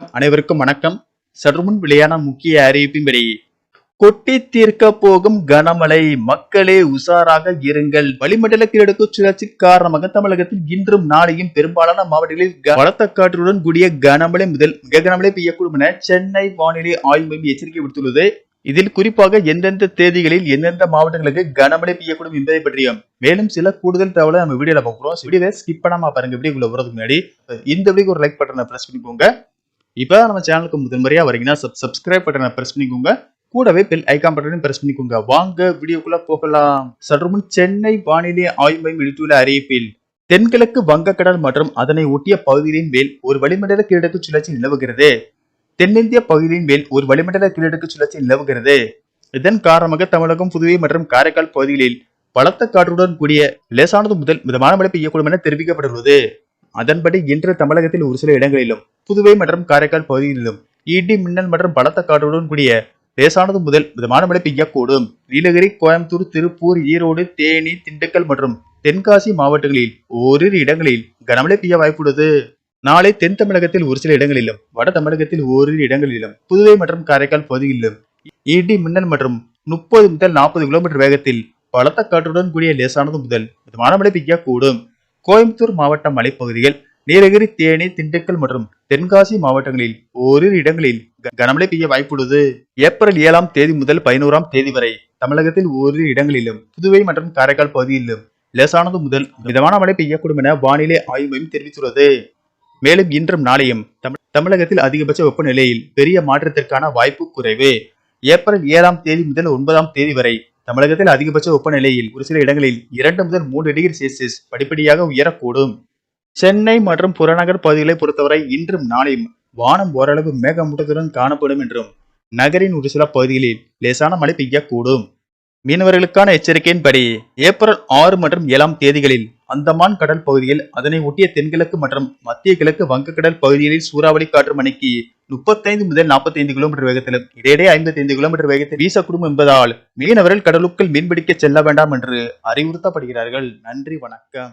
அனைவருக்கும் வணக்கம். சற்றுமுன் வெளியான முக்கிய அறிவிப்பின்படி கொட்டி தீர்க்க போகும் கனமழை. மக்களே உஷாராக இருங்கள். வளிமண்டல கிழக்கு சுழற்சி காரணமாக தமிழகத்தில் இன்றும் நாளையும் பெரும்பாலான மாவட்டங்களில் பலத்த காற்றுடன் கூடிய கனமழை முதல் மிக கனமழை பெய்யக்கூடும் என சென்னை வானிலை ஆய்வு மையம் எச்சரிக்கை விடுத்துள்ளது. இதில் குறிப்பாக எந்தெந்த தேதிகளில் எந்தெந்த மாவட்டங்களுக்கு கனமழை பெய்யக்கூடும் என்பதை பற்றியும் மேலும் சில கூடுதல் தகவலை நம்ம வீடியோல பார்க்குறோம் வீடியோவை ஸ்கிப் பண்ணாம பாருங்க. வீடியோக்குள்ள வரதுக்கு முன்னாடி இந்த வீடியோக்கு ஒரு லைக் பட்டனை பிரஸ் பண்ணிக்கோங்க. இப்போ நம்ம சேனலுக்கு முதன்முறையாக வரீங்கன்னா சப் சப்ஸ்கிரைப் பட்டனை ப்ரெஸ் பண்ணிக்கோங்க. கூடவே பெல் ஐகான் பட்டனையும் ப்ரெஸ் பண்ணிக்கோங்க. வாங்க வீடியோக்குள்ள போகலாம். சற்றுமுன் சென்னை வானிலை ஆய்வு மையம் விடுத்துள்ள அறிவிப்பில் தென்கிழக்கு வங்கக்கடல் மற்றும் அதனை ஒட்டிய பகுதிகளின் மேல் ஒரு வளிமண்டல கீழடுக்கு சுழற்சி நிலவுகிறது. தென்னிந்திய பகுதியின் மேல் ஒரு வளிமண்டல கீழடுக்கு சுழற்சி நிலவுகிறது. இதன் காரணமாக தமிழகம் புதுவை மற்றும் காரைக்கால் பகுதிகளில் பலத்த காற்றுடன் கூடிய லேசானது முதல் மிதமான மழை பெய்யக்கூடும் என தெரிவிக்கப்பட்டுள்ளது அதன்படி இன்று தமிழகத்தில் ஒரு சில இடங்களிலும் புதுவை மற்றும் காரைக்கால் பகுதிகளிலும் இடி மின்னல் மற்றும் பலத்த காற்றுடன் கூடிய லேசானது முதல் மிதமான மழை பெய்யக்கூடும். நீலகிரி கோயம்புத்தூர் திருப்பூர் ஈரோடு தேனி திண்டுக்கல் மற்றும் தென்காசி மாவட்டங்களில் ஓரிரு இடங்களில் கனமழை பெய்ய வாய்ப்புள்ளது. நாளை தென் தமிழகத்தில் ஒரு சில இடங்களிலும் வட தமிழகத்தில் ஓரிரு இடங்களிலும் புதுவை மற்றும் காரைக்கால் பகுதிகளிலும் இடி மின்னல் மற்றும் முப்பது முதல் நாற்பது கிலோமீட்டர் வேகத்தில் பலத்த காற்றுடன் கூடிய லேசானது முதல் மிதமான மழை பெய்யக்கூடும். கோயம்புத்தூர் மாவட்ட மலைப்பகுதியில் நீலகிரி தேனி திண்டுக்கல் மற்றும் தென்காசி மாவட்டங்களில் ஓரிரு இடங்களில் க- கனமழை பெய்ய வாய்ப்புள்ளது. ஏப்ரல் ஏழாம் தேதி முதல் பதினோராம் தேதி வரை தமிழகத்தில் ஓரிரு இடங்களிலும் புதுவை மற்றும் காரைக்கால் பகுதியிலும் லேசானது முதல் மிதமான மழை பெய்யக்கூடும் என வானிலை ஆய்வு மையம் தெரிவித்துள்ளது. மேலும் இன்றும் நாளையும் தமிழகத்தில் அதிகபட்ச வெப்பநிலையில் பெரிய மாற்றத்திற்கான வாய்ப்பு குறைவு. ஏப்ரல் ஏழாம் தேதி முதல் ஒன்பதாம் தேதி வரை தமிழகத்தில் அதிகபட்ச வெப்பநிலையில் ஒரு சில இடங்களில் இரண்டு முதல் மூன்று டிகிரி செல்சியஸ் படிப்படியாக உயரக்கூடும். சென்னை மற்றும் புறநகர் பகுதிகளை பொறுத்தவரை இன்றும் நாளையும் வானம் ஓரளவு மேகமூட்டத்துடன் காணப்படும் என்றும் நகரின் ஒரு சில பகுதிகளில் லேசான மழை பெய்யக்கூடும். மீனவர்களுக்கான எச்சரிக்கையின்படி ஏப்ரல் ஆறு மற்றும் ஏழாம் தேதிகளில் அந்தமான் கடல் பகுதியில் அதனை ஒட்டிய தென்கிழக்கு மற்றும் மத்திய கிழக்கு வங்கக்கடல் பகுதிகளில் சூறாவளி காற்று மணிக்கு முப்பத்தைந்து முதல் நாற்பத்தைந்து கிலோமீட்டர் வேகத்திலும் இடையிடையே ஐம்பத்தைந்து கிலோமீட்டர் வேகத்தில் வீசக்கூடும் என்பதால் மீனவர்கள் கடலுக்குள் மீன்பிடிக்க செல்ல வேண்டாம் என்று அறிவுறுத்தப்படுகிறார்கள். நன்றி வணக்கம்.